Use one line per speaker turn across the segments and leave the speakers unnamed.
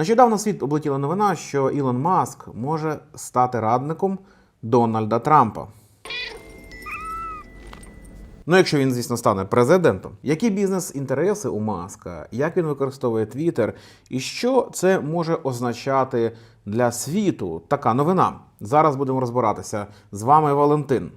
Нещодавно світ облетіла новина, що Ілон Маск може стати радником Дональда Трампа. Ну, якщо він, звісно, стане президентом, які бізнес-інтереси у Маска, як він використовує Твіттер, і що це може означати для світу? Така новина. Зараз будемо розбиратися. З вами Валентин.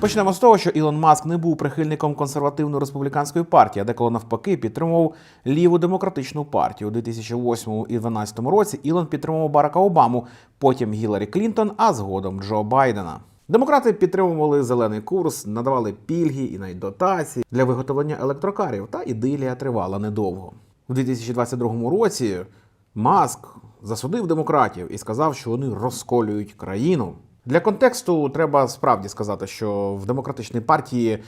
Почнемо з того, що Ілон Маск не був прихильником консервативної республіканської партії, а деколи навпаки підтримував ліву демократичну партію. У 2008 і 2012 році Ілон підтримував Барака Обаму, потім Гіларі Клінтон, а згодом Джо Байдена. Демократи підтримували зелений курс, надавали пільги і навіть дотації для виготовлення електрокарів, та ідилія тривала недовго. У 2022 році Маск засудив демократів і сказав, що вони розколюють країну. Для контексту треба справді сказати, що в демократичній партії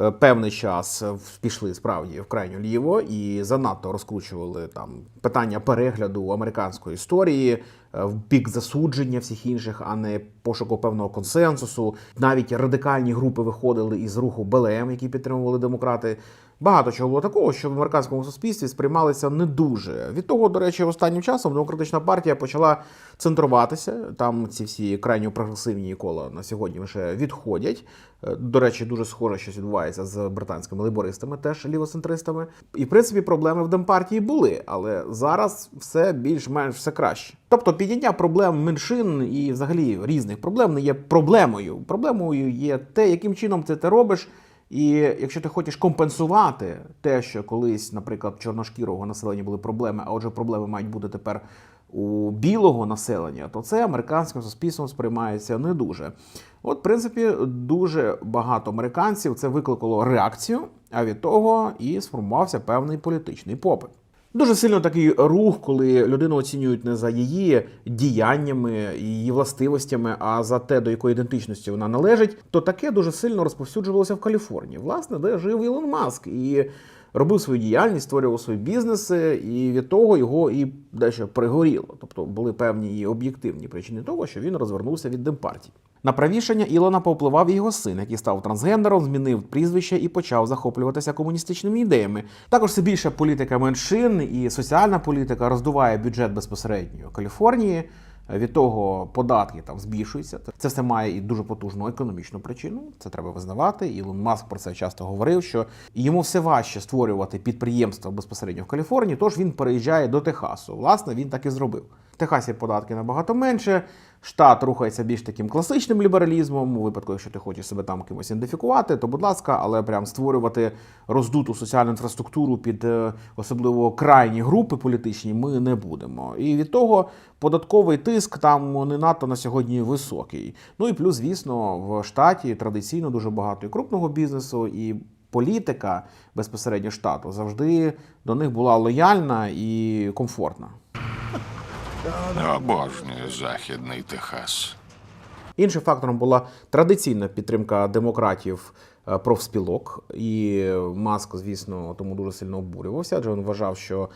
е, певний час пішли справді в крайню ліво і занадто розкручували там питання перегляду американської історії в бік засудження всіх інших, а не пошуку певного консенсусу. Навіть радикальні групи виходили із руху БЛМ, які підтримували демократи. Багато чого було такого, що в американському суспільстві сприймалися не дуже. Від того, до речі, останнім часом демократична партія почала центруватися. Там ці всі крайньо прогресивні кола на сьогодні вже відходять. Е, До речі, дуже схоже, щось відбувається з британськими лейбористами, теж лівоцентристами. І в принципі проблеми в демпартії були, але зараз все більш-менш все краще. Тобто підняття проблем меншин і взагалі різних проблем не є проблемою. Проблемою є те, яким чином це ти робиш. І якщо ти хочеш компенсувати те, що колись, наприклад, чорношкірого населення були проблеми, а отже, проблеми мають бути тепер у білого населення, то це американським суспільством сприймається не дуже. От, в принципі, дуже багато американців це викликало реакцію, а від того і сформувався певний політичний попит. Дуже сильно такий рух, коли людину оцінюють не за її діяннями, її властивостями, а за те, до якої ідентичності вона належить, то таке дуже сильно розповсюджувалося в Каліфорнії, власне, де жив Ілон Маск і робив свою діяльність, створював свої бізнеси, і від того його і дещо пригоріло. Тобто були певні і об'єктивні причини того, що він розвернувся від демпартії. На правішання Ілона повпливав його син, який став трансгендером, змінив прізвище і почав захоплюватися комуністичними ідеями. Також все більше політика меншин і соціальна політика роздуває бюджет безпосередньо Каліфорнії. Від того податки там збільшуються. Це все має і дуже потужну економічну причину. Це треба визнавати. Ілон Маск про це часто говорив, що йому все важче створювати підприємства безпосередньо в Каліфорнії, тож він переїжджає до Техасу. Власне, він так і зробив. Техасі податки набагато менше. Штат рухається більш таким класичним лібералізмом. У випадку, якщо ти хочеш себе там кимось ідентифікувати, то будь ласка, але прям створювати роздуту соціальну інфраструктуру під е, особливо крайні групи політичні ми не будемо. І від того податковий тиск там не надто на сьогодні високий. Ну і плюс, звісно, в штаті традиційно дуже багато і крупного бізнесу і. Політика безпосередньо штату завжди до них була лояльна і комфортна.
Обожнюю західний Техас.
Іншим фактором була традиційна підтримка демократів е, профспілок, і Маск, звісно, тому дуже сильно обурювався, адже він вважав, що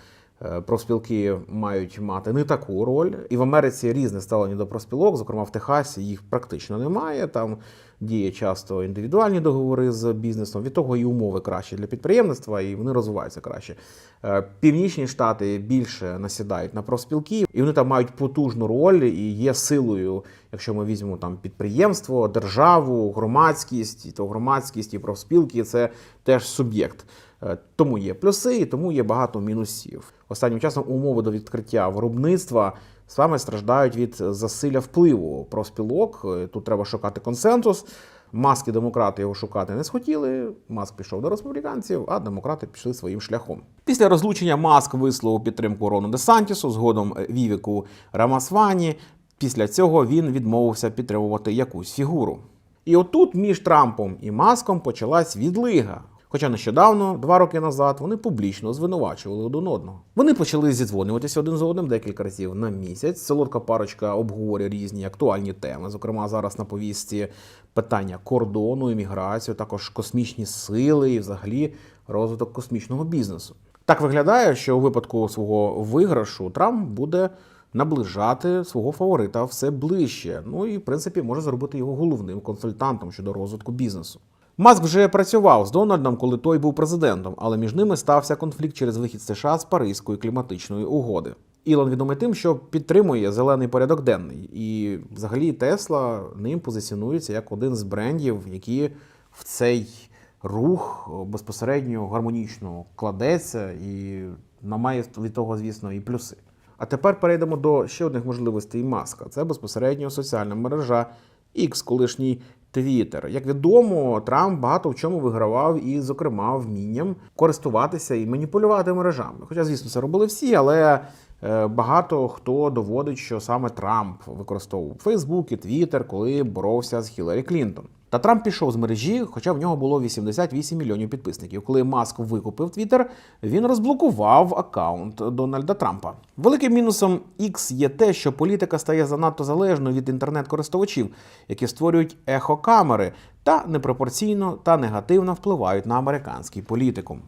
е, профспілки мають мати не таку роль. І в Америці різне ставлення до профспілок, зокрема в Техасі їх практично немає. Там діє часто індивідуальні договори з бізнесом. Від того і умови кращі для підприємництва, і вони розвиваються краще. Е, Північні штати більше насідають на профспілки, і вони там мають потужну роль і є силою, якщо ми візьмемо там підприємство, державу, громадськість, то громадськість і профспілки це теж суб'єкт. Е, Тому є плюси, і тому є багато мінусів. Останнім часом умови до відкриття виробництва саме страждають від засилля впливу профспілок. Тут треба шукати консенсус. Маски демократи його шукати не схотіли. Маск пішов до республіканців, а демократи пішли своїм шляхом. Після розлучення Маск висловив підтримку Рону Десантісу, згодом Вівіку Рамасвані. Після цього він відмовився підтримувати якусь фігуру. І отут між Трампом і Маском почалась відлига. Хоча нещодавно, два роки назад, вони публічно звинувачували один одного. Вони почали зідзвонюватися один з одним декілька разів на місяць. Солодка парочка обговорює різні актуальні теми. Зокрема, зараз на повістці питання кордону, імміграцію, також космічні сили і взагалі розвиток космічного бізнесу. Так виглядає, що у випадку свого виграшу Трамп буде наближати свого фаворита все ближче. Ну і в принципі може зробити його головним консультантом щодо розвитку бізнесу. Маск вже працював з Дональдом, коли той був президентом, але між ними стався конфлікт через вихід США з Паризької кліматичної угоди. Ілон відомий тим, що підтримує зелений порядок денний, і взагалі Тесла ним позиціонується як один з брендів, які в цей рух безпосередньо гармонічно кладеться і має від того, звісно, і плюси. А тепер перейдемо до ще одних можливостей маска. Це безпосередньо соціальна мережа X, колишній Twitter. Як відомо, Трамп багато в чому вигравав і, зокрема, вмінням користуватися і маніпулювати мережами. Хоча, звісно, це робили всі, але е, багато хто доводить, що саме Трамп використовував Фейсбук і Твіттер, коли боровся з Хіларі Клінтон. Та Трамп пішов з мережі, хоча в нього було 88 мільйонів підписників. Коли Маск викупив Твіттер, він розблокував аккаунт Дональда Трампа. Великим мінусом X є те, що політика стає занадто залежною від інтернет-користувачів, які створюють ехокамери та непропорційно та негативно впливають на американський політикум.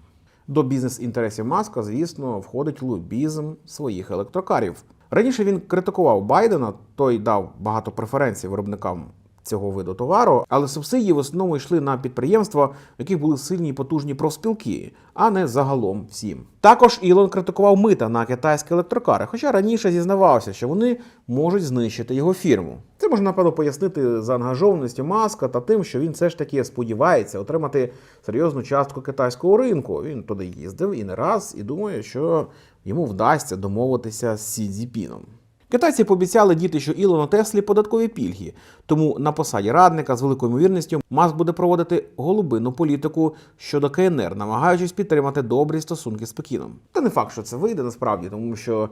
До бізнес-інтересів Маска, звісно, входить лобізм своїх електрокарів. Раніше він критикував Байдена, той дав багато преференцій виробникам цього виду товару, але субсидії в основному йшли на підприємства, в яких були сильні і потужні профспілки, а не загалом всім. Також Ілон критикував мита на китайські електрокари, хоча раніше зізнавався, що вони можуть знищити його фірму. Це можна напевно пояснити заангажованістю маска та тим, що він все ж таки сподівається отримати серйозну частку китайського ринку. Він туди їздив і не раз, і думає, що йому вдасться домовитися з Сі Цзіпіном. Китайці пообіцяли діти, що Ілону Теслі податкові пільги, тому на посаді радника з великою ймовірністю Маск буде проводити голубинну політику щодо КНР, намагаючись підтримати добрі стосунки з Пекіном. Та не факт, що це вийде насправді, тому що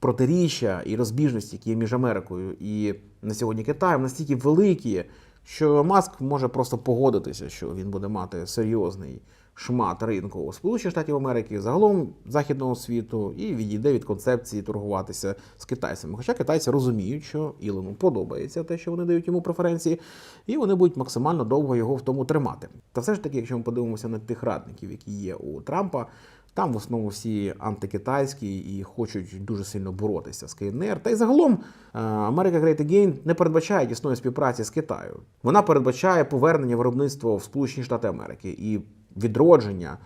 протиріччя і розбіжності, які є між Америкою і на сьогодні Китаєм, настільки великі, що Маск може просто погодитися, що він буде мати серйозний шмат ринку у Сполучених Штатів Америки, загалом західного світу, і відійде від концепції торгуватися з китайцями. Хоча китайці розуміють, що Ілону подобається те, що вони дають йому преференції, і вони будуть максимально довго його в тому тримати. Та все ж таки, якщо ми подивимося на тих радників, які є у Трампа. Там в основному всі антикитайські і хочуть дуже сильно боротися з КНР. Та й загалом е, America Great Again не передбачає тісної співпраці з Китаю. Вона передбачає повернення виробництва в Сполучені Штати Америки і відродження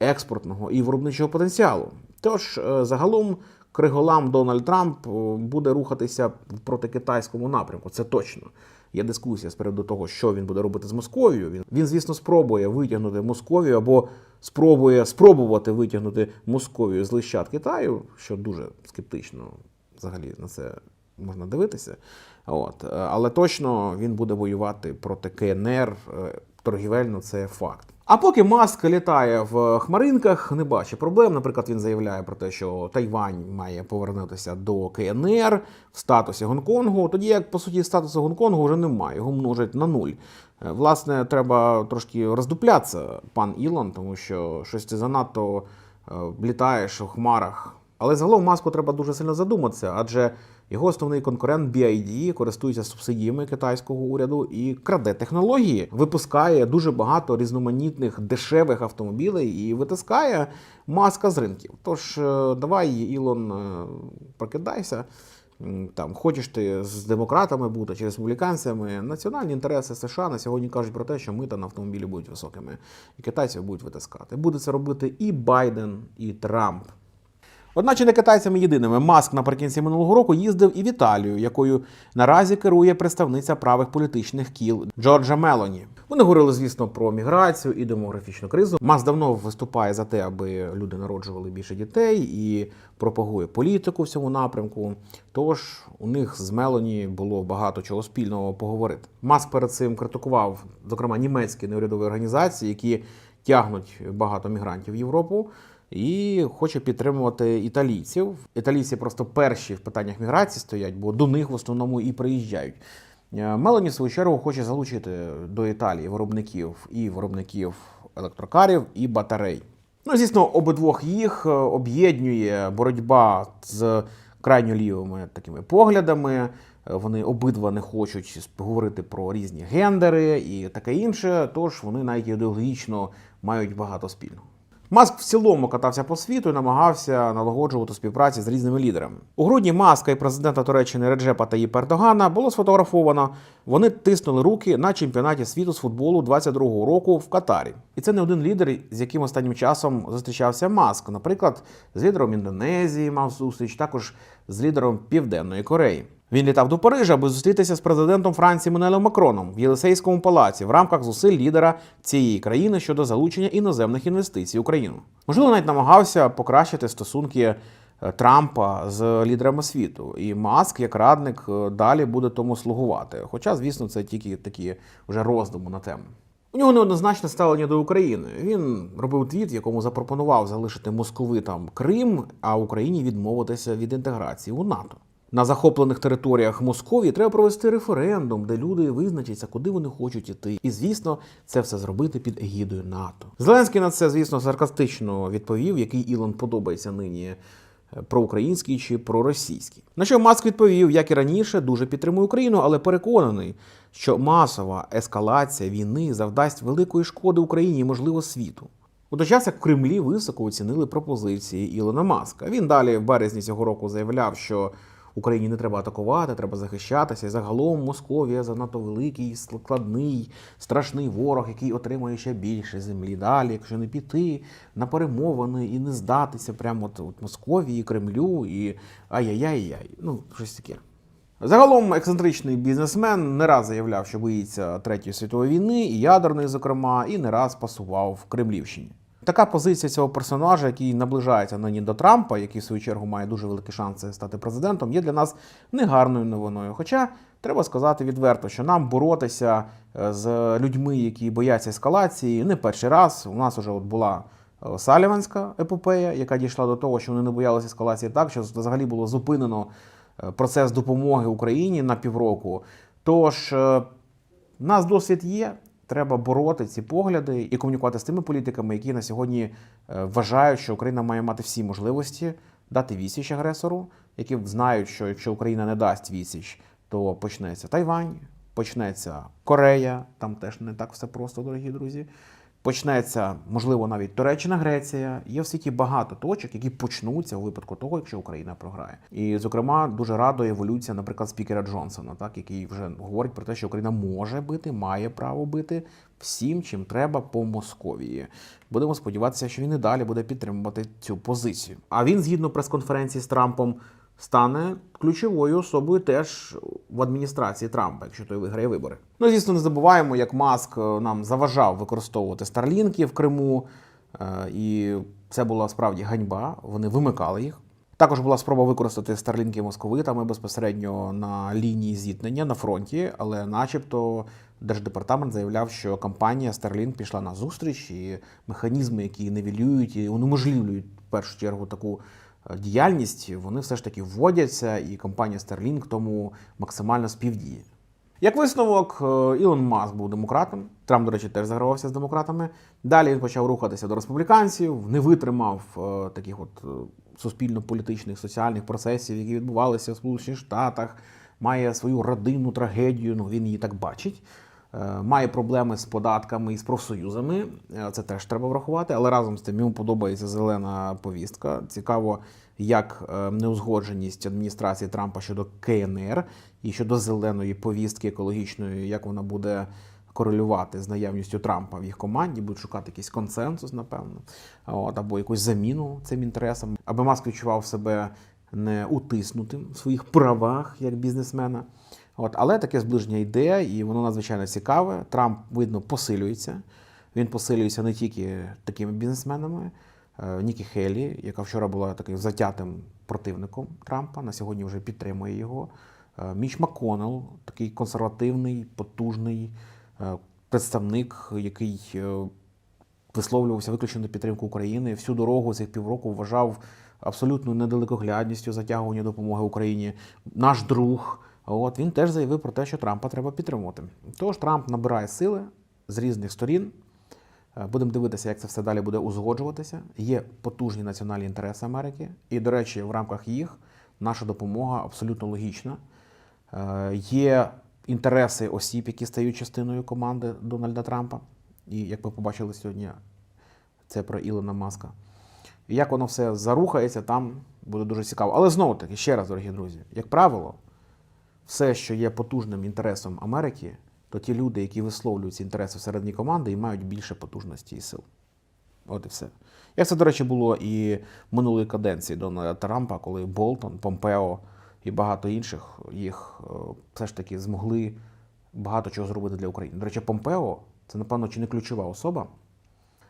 експортного і виробничого потенціалу. Тож е, загалом криголам Дональд Трамп е, буде рухатися в протикитайському напрямку. Це точно. Є дискусія з приводу того, що він буде робити з Московією. Він, він, звісно, спробує витягнути Московію або спробує спробувати витягнути Московію з лищат Китаю, що дуже скептично взагалі на це можна дивитися. От. Е, Але точно він буде воювати проти КНР. Торгівельно це факт. А поки Маск літає в хмаринках, не бачить проблем. Наприклад, він заявляє про те, що Тайвань має повернутися до КНР в статусі Гонконгу. Тоді як по суті статусу Гонконгу вже немає, його множать на нуль. Е, Власне, треба трошки роздуплятися, пан Ілон, тому що щось ти занадто е, літаєш у хмарах. Але загалом маску треба дуже сильно задуматися, адже його основний конкурент BID користується субсидіями китайського уряду і краде технології, випускає дуже багато різноманітних дешевих автомобілей і витискає маска з ринків. Тож е, давай, Ілон, е, прокидайся. Там хочеш ти з демократами бути чи республіканцями. Національні інтереси США на сьогодні кажуть про те, що мита на автомобілі будуть високими, і китайців будуть витискати. Буде це робити і Байден, і Трамп. Одначе не китайцями єдиними. Маск наприкінці минулого року їздив і в Італію, якою наразі керує представниця правих політичних кіл Джорджа Мелоні. Вони говорили, звісно, про міграцію і демографічну кризу. Маск давно виступає за те, аби люди народжували більше дітей і пропагує політику в цьому напрямку. Тож у них з Мелоні було багато чого спільного поговорити. Маск перед цим критикував, зокрема, німецькі неурядові організації, які тягнуть багато мігрантів в Європу і хоче підтримувати італійців. Італійці просто перші в питаннях міграції стоять, бо до них в основному і приїжджають. Е, Мелані, в свою чергу, хоче залучити до Італії виробників і виробників електрокарів і батарей. Ну, звісно, обидвох їх е, об'єднує боротьба з крайньо лівими такими поглядами. Е, Вони обидва не хочуть говорити про різні гендери і таке інше, тож вони навіть ідеологічно мають багато спільного. Маск в цілому катався по світу і намагався налагоджувати співпраці з різними лідерами. У грудні Маска і президента Туреччини Реджепа Таїпа Ердогана було сфотографовано. Вони тиснули руки на чемпіонаті світу з футболу 22-го року в Катарі. І це не один лідер, з яким останнім часом зустрічався Маск. Наприклад, з лідером Індонезії мав зустріч, також з лідером Південної Кореї. Він літав до Парижа, аби зустрітися з президентом Франції Менелем Макроном в Єлисейському палаці в рамках зусиль лідера цієї країни щодо залучення іноземних інвестицій в Україну. Можливо, навіть намагався покращити стосунки е, Трампа з лідерами світу. І Маск, як радник, е, далі буде тому слугувати. Хоча, звісно, це тільки такі вже роздуми на тему. У нього неоднозначне ставлення до України. Він робив твіт, якому запропонував залишити московитам Крим, а Україні відмовитися від інтеграції у НАТО. На захоплених територіях Московії треба провести референдум, де люди визначаться, куди вони хочуть іти. І звісно, це все зробити під егідою НАТО. Зеленський на це, звісно, саркастично відповів, який Ілон подобається нині е, проукраїнський чи проросійський. На що Маск відповів, як і раніше, дуже підтримує Україну, але переконаний, що масова ескалація війни завдасть великої шкоди Україні і, можливо, світу. У той час, як в Кремлі високо оцінили пропозиції Ілона Маска. Він далі в березні цього року заявляв, що Україні не треба атакувати, треба захищатися. І загалом Московія занадто великий, складний, страшний ворог, який отримує ще більше землі. Далі, якщо не піти на перемовини і не здатися прямо от, от Московії, Кремлю і ай-яй-яй-яй. Ну, щось таке. Загалом ексцентричний бізнесмен не раз заявляв, що боїться Третьої світової війни, і ядерної, зокрема, і не раз пасував в Кремлівщині. Така позиція цього персонажа, який наближається нині до Трампа, який в свою чергу має дуже великі шанси стати президентом, є для нас негарною новиною. Хоча треба сказати відверто, що нам боротися е, з людьми, які бояться ескалації, не перший раз. У нас вже от була е, Саліванська епопея, яка дійшла до того, що вони не боялися ескалації так, що взагалі було зупинено е, процес допомоги Україні на півроку. Тож у нас досвід є. Треба бороти ці погляди і комунікувати з тими політиками, які на сьогодні е, вважають, що Україна має мати всі можливості дати відсіч агресору, які знають, що якщо Україна не дасть відсіч, то почнеться Тайвань, почнеться Корея, там теж не так все просто, дорогі друзі. Почнеться, можливо, навіть Туреччина, Греція. Є в світі багато точок, які почнуться у випадку того, якщо Україна програє. І, зокрема, дуже радує еволюція, наприклад, спікера Джонсона, так який вже говорить про те, що Україна може бити, має право бити всім, чим треба по Московії. Будемо сподіватися, що він і далі буде підтримувати цю позицію. А він, згідно прес-конференції з Трампом, стане ключовою особою теж в адміністрації Трампа, якщо той виграє вибори. Ну, звісно, не забуваємо, як Маск е, нам заважав використовувати старлінки в Криму, е, і це була справді ганьба. Вони вимикали їх. Також була спроба використати старлінки московитами безпосередньо на лінії зіткнення на фронті, але, начебто, держдепартамент заявляв, що компанія Starlink пішла на зустріч, і механізми, які нивелюють і унеможливлюють в першу чергу таку діяльність, вони все ж таки вводяться, і компанія Starlink тому максимально співдіє. Як висновок, е, Ілон Маск був демократом. Трамп, до речі, теж загравався з демократами. Далі він почав рухатися до республіканців, не витримав е, таких от е, суспільно-політичних соціальних процесів, які відбувалися в Сполучених Штатах. Має свою родинну трагедію. Ну він її так бачить. Е, Має проблеми з податками і з профсоюзами. Е, Це теж треба врахувати. Але разом з тим йому подобається зелена повістка. Цікаво, як е, неузгодженість адміністрації Трампа щодо КНР і щодо зеленої повістки екологічної, як вона буде корелювати з наявністю Трампа в їх команді, будуть шукати якийсь консенсус, напевно, от, або якусь заміну цим інтересам, аби Маск відчував себе не утиснутим в своїх правах як бізнесмена. От, але таке зближення йде, і воно надзвичайно цікаве. Трамп, видно, посилюється. Він посилюється не тільки такими бізнесменами. Е, Нікі Хелі, яка вчора була таким затятим противником Трампа, на сьогодні вже підтримує його. Е, Міч Маконел, такий консервативний, потужний е, представник, який висловлювався виключно на підтримку України. Всю дорогу цих півроку вважав абсолютною недалекоглядністю затягування допомоги Україні. Наш друг. От він теж заявив про те, що Трампа треба підтримувати. Тож Трамп набирає сили з різних сторін. Е, Будемо дивитися, як це все далі буде узгоджуватися. Є потужні національні інтереси Америки, і, до речі, в рамках їх наша допомога абсолютно логічна. Е, Є інтереси осіб, які стають частиною команди Дональда Трампа. І як ви побачили сьогодні, Це про Ілона Маска. Як воно все зарухається, там буде дуже цікаво. Але знову таки, ще раз, дорогі друзі, як правило, все, що є потужним інтересом Америки, то ті люди, які висловлюють ці інтереси всередині команди, і мають більше потужності і сил. От і все. Як це, до речі, було і минулої каденції Дональда Трампа, коли Болтон, Помпео і багато інших їх е, все ж таки змогли багато чого зробити для України. До речі, Помпео це, напевно, чи не ключова особа,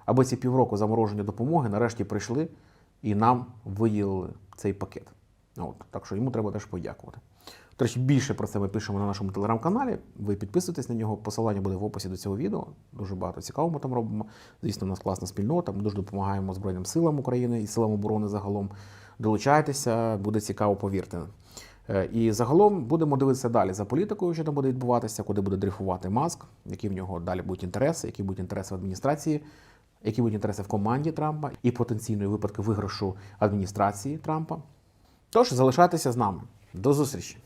аби ці півроку замороження допомоги нарешті прийшли і нам виділили цей пакет. От, так що йому треба теж подякувати. До речі, більше про це ми пишемо на нашому телеграм-каналі. Ви підписуйтесь на нього, посилання буде в описі до цього відео. Дуже багато цікавого ми там робимо. Звісно, у нас класна спільнота. Ми дуже допомагаємо Збройним силам України і силам оборони загалом. Долучайтеся, буде цікаво, повірте. Е, І загалом будемо дивитися далі за політикою, що там буде відбуватися, куди буде дрейфувати Маск, які в нього далі будуть інтереси, які будуть інтереси в адміністрації, які будуть інтереси в команді Трампа і потенційної випадки виграшу адміністрації Трампа. Тож залишайтеся з нами. До зустрічі!